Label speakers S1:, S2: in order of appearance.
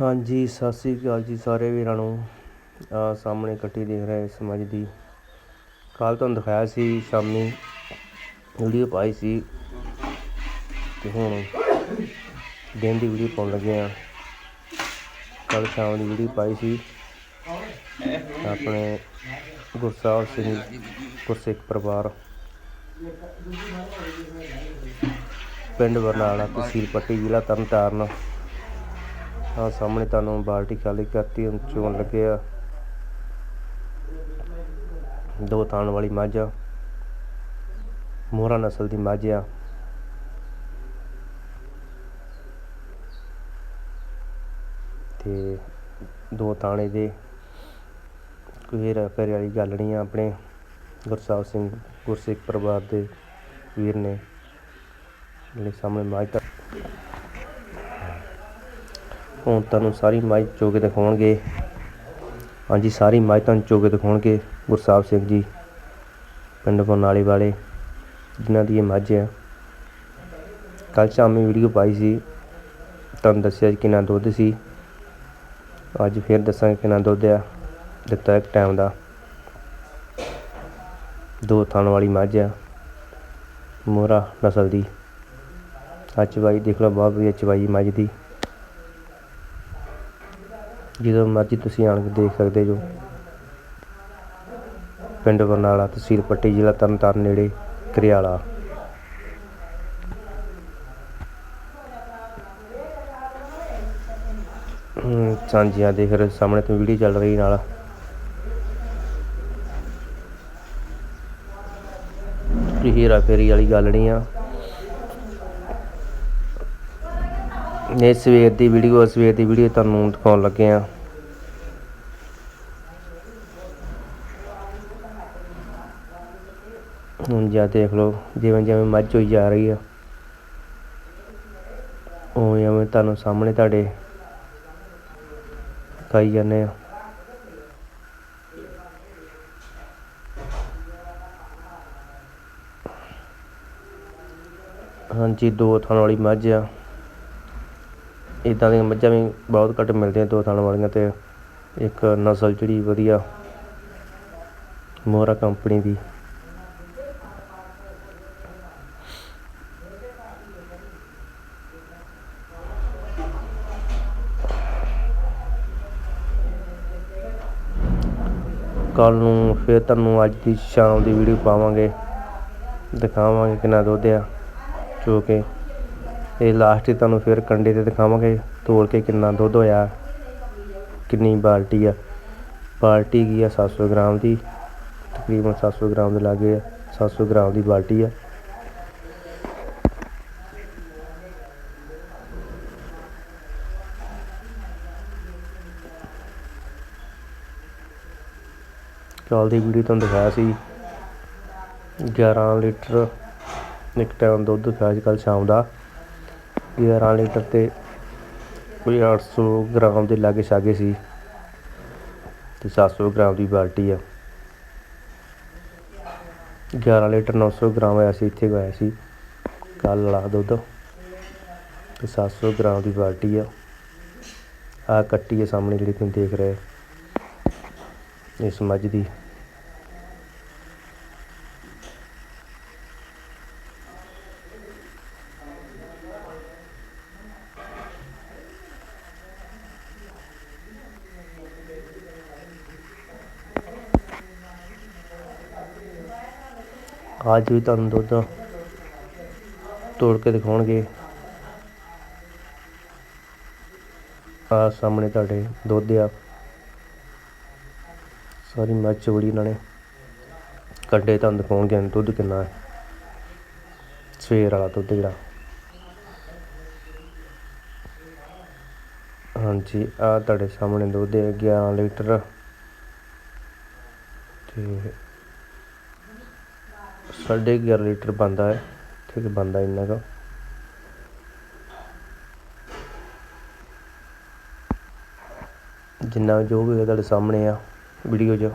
S1: ਹਾਂਜੀ, ਸਤਿ ਸ੍ਰੀ ਅਕਾਲ ਜੀ ਸਾਰੇ ਵੀਰਾਂ ਨੂੰ। ਆ ਸਾਹਮਣੇ ਕੱਟੀ ਦੇਖ ਰਹੇ ਇਸ ਮੱਝ ਦੀ। ਕੱਲ ਤੁਹਾਨੂੰ ਦਿਖਾਇਆ ਸੀ, ਸ਼ਾਮੀ ਵੀਡੀਓ ਪਾਈ ਸੀ। ਤੇ ਹੁਣ ਦਿਨ ਦੀ ਵੀਡੀਓ ਪਾਉਣ ਲੱਗੇ ਆ ਕੱਲ ਸ਼ਾਮ ਦੀ ਵੀਡੀਓ ਪਾਈ ਸੀ। ਆਪਣੇ ਗੁਰਸਾਹਿਬ ਸਿੰਘ ਗੁਰਸਿੱਖ ਪਰਿਵਾਰ। ਪਿੰਡ ਬਰਨਾਲਾ, ਤਹਿਸੀਲ ਪੱਟੀ, ਜ਼ਿਲ੍ਹਾ ਤਰਨਤਾਰਨ। ਆ ਸਾਹਮਣੇ ਤੁਹਾਨੂੰ ਬਾਲਟੀ ਖਾਲੀ ਕਰਤੀ ਚੋਣ ਲੱਗੇ ਆ। ਦੋ ਥਾਣ ਵਾਲੀ ਮੱਝ ਆ। ਮੋਹਰਾ ਨਸਲ ਦੀ ਮੱਝ ਆ। ਤੇ ਦੋ ਤਾਣੇ ਦੇ ਕੋਈ ਹੇਰਾ ਵਾਲੀ ਗੱਲ ਨਹੀਂ ਆ ਆਪਣੇ। ਗੁਰਸਾਹਿਬ ਸਿੰਘ, ਗੁਰਸਿੱਖ ਪਰਿਵਾਰ ਦੇ ਵੀਰ ਨੇ। ਜਿਹੜੇ ਸਾਹਮਣੇ ਮੱਝ ਦਾ ਹੁਣ ਤੁਹਾਨੂੰ ਸਾਰੀ ਮੱਝ ਚੋ ਕੇ ਦਿਖਾਉਣਗੇ। ਹਾਂਜੀ, ਸਾਰੀ ਮੱਝ ਤੁਹਾਨੂੰ ਚੋ ਕੇ ਦਿਖਾਉਣਗੇ, ਗੁਰਸਾਹਿਬ ਸਿੰਘ ਜੀ, ਪਿੰਡ ਬਰਨਾਲੇ ਵਾਲੇ, ਜਿਨ੍ਹਾਂ ਦੀ ਇਹ ਮੱਝ ਆ। ਕੱਲ੍ਹ ਸ਼ਾਮੀ ਵੀਡੀਓ ਪਾਈ ਸੀ। ਤੁਹਾਨੂੰ ਦੱਸਿਆ ਸੀ ਕਿੰਨਾ ਦੁੱਧ ਸੀ। ਅੱਜ ਫਿਰ ਦੱਸਾਂਗੇ ਕਿੰਨਾ ਦੁੱਧ ਆ, ਦਿੱਤਾ ਇੱਕ ਟਾਈਮ ਦਾ। ਦੋ ਥਣ ਵਾਲੀ ਮੱਝ ਆ, ਮੋਹਰਾ ਨਸਲ ਦੀ। ਆ ਚਵਾਈ ਦੇਖ ਲਓ, ਬਹੁਤ ਵਧੀਆ ਚਵਾਈ ਮੱਝ ਦੀ। ਜਦੋਂ ਮਰਜ਼ੀ ਤੁਸੀਂ ਆਣ ਕੇ ਦੇਖ ਸਕਦੇ ਜੋ। ਪਿੰਡ ਬਰਨਾਲਾ ਤਹਿਸੀਲ ਪੱਟੀ ਜ਼ਿਲ੍ਹਾ ਤਰਨਤਾਰਨ ਨੇੜੇ ਕਰਿਆਲਾ। ਹਮ, ਸਾਂਝੀਆਂ ਦੇਖ ਰਹੇ ਸਾਹਮਣੇ ਤੋਂ ਵੀਡੀਓ ਚੱਲ ਰਹੀ ਨਾਲ। ਇਹ ਹੀਰਾ ਫੇਰੀ ਵਾਲੀ ਗੱਲ ਨਹੀਂ ਆ। ਇਹ ਸਵੇਰ ਦੀ ਵੀਡੀਓ ਸਵੇਰ ਦੀ ਵੀਡੀਓ ਤੁਹਾਨੂੰ ਦਿਖਾਉਣ ਲੱਗੇ ਆ ਹੁਣ ਜਾ ਦੇਖ ਲਓ, ਜਿਵੇਂ ਜਿਵੇਂ ਮੱਝ ਹੋਈ ਜਾ ਰਹੀ ਆ, ਉਵੇਂ ਉਵੇਂ ਤੁਹਾਨੂੰ ਸਾਹਮਣੇ ਤੁਹਾਡੇ ਦਿਖਾਈ ਜਾਂਦੇ ਆ ਹਾਂਜੀ, ਦੋ ਥਣ ਵਾਲੀ ਮੱਝ ਆ। ਇੱਦਾਂ ਦੀਆਂ ਮੱਝਾਂ ਵੀ ਬਹੁਤ ਘੱਟ ਮਿਲਦੀਆਂ, ਦੋ ਥਣ ਵਾਲੀਆਂ ਅਤੇ ਇੱਕ ਨਸਲ ਜਿਹੜੀ ਵਧੀਆ ਮੋਹਰਾ ਕੰਪਨੀ ਦੀ। ਕੱਲ ਨੂੰ ਫਿਰ ਤੁਹਾਨੂੰ ਅੱਜ ਦੀ ਸ਼ਾਮ ਦੀ ਵੀਡੀਓ ਪਾਵਾਂਗੇ, ਦਿਖਾਵਾਂਗੇ ਕਿੰਨਾ ਦੁੱਧ ਆ, ਜੋ ਕਿ ਇਹ ਲਾਸਟ 'ਚ ਤੁਹਾਨੂੰ ਫਿਰ ਕੰਡੇ ਤੇ ਦਿਖਾਵਾਂਗੇ, ਤੋਲ ਕੇ ਕਿੰਨਾ ਦੁੱਧ ਹੋਇਆ, ਕਿੰਨੀ ਬਾਲਟੀ ਆ। ਬਾਲਟੀ ਕੀ ਆ? 700 ਗ੍ਰਾਮ ਦੀ, ਤਕਰੀਬਨ 700 ਗ੍ਰਾਮ ਦੇ ਲਾਗੇ ਆ 700 ਗ੍ਰਾਮ ਦੀ ਬਾਲਟੀ ਆ। ਕੱਲ੍ਹ ਦੀ ਵੀਡੀਓ ਤੁਹਾਨੂੰ ਦਿਖਾਇਆ ਸੀ 11 ਲੀਟਰ ਇੱਕ ਟਾਈਮ ਦੁੱਧ ਦਿਖਾਇਆ ਸੀ ਕੱਲ੍ਹ ਸ਼ਾਮ ਦਾ। 11 ਲੀਟਰ ਤੇ ਕੋਈ 800 ਗ੍ਰਾਮ ਦੇ ਲਾਗੇ ਛਾਗੇ ਸੀ। ਤੇ 700 ਗ੍ਰਾਮ ਦੀ ਬਾਲਟੀ ਆ। 11 ਲੀਟਰ 900 ਗ੍ਰਾਮ ਆਇਆ ਸੀ, ਇੱਥੇ ਆਇਆ ਸੀ। ਕੱਲ੍ਹ ਵਾਲਾ ਦੁੱਧ। ਤੇ 700 ਗ੍ਰਾਮ ਦੀ ਬਾਲਟੀ ਆ। ਆ ਕੱਟੀ ਆ ਸਾਹਮਣੇ ਜਿਹੜੀ ਤੁਸੀਂ ਦੇਖ ਰਹੇ ਇਸ ਮੱਝ ਦੀ। ਅੱਜ ਵੀ ਤੁਹਾਨੂੰ ਦੁੱਧ ਤੋੜ ਕੇ ਦਿਖਾਉਣਗੇ। ਆ ਸਾਹਮਣੇ ਤੁਹਾਡੇ ਦੁੱਧ ਆ। ਸਾਰੀ ਮੱਝ ਚੋੜੀ ਇਹਨਾਂ ਨੇ। ਕੱਢੇ ਤੁਹਾਨੂੰ ਦਿਖਾਉਣਗੇ ਦੁੱਧ ਕਿੰਨਾ ਹੈ। ਸਵੇਰ ਵਾਲਾ ਦੁੱਧ ਜਿਹੜਾ। ਹਾਂਜੀ ਆ ਤੁਹਾਡੇ ਸਾਹਮਣੇ ਦੁੱਧ ਹੈ 11 ਲੀਟਰ। ਤੇ ਸਾਢੇ 11 ਲੀਟਰ ਬਣਦਾ ਹੈ। ਠੀਕ ਬਣਦਾ ਇੰਨਾ ਕੁ। ਜਿੰਨਾ ਜੋ ਵੀ ਹੋਇਆ ਤੁਹਾਡੇ ਸਾਹਮਣੇ ਆ, ਵੀਡੀਓ 'ਚ।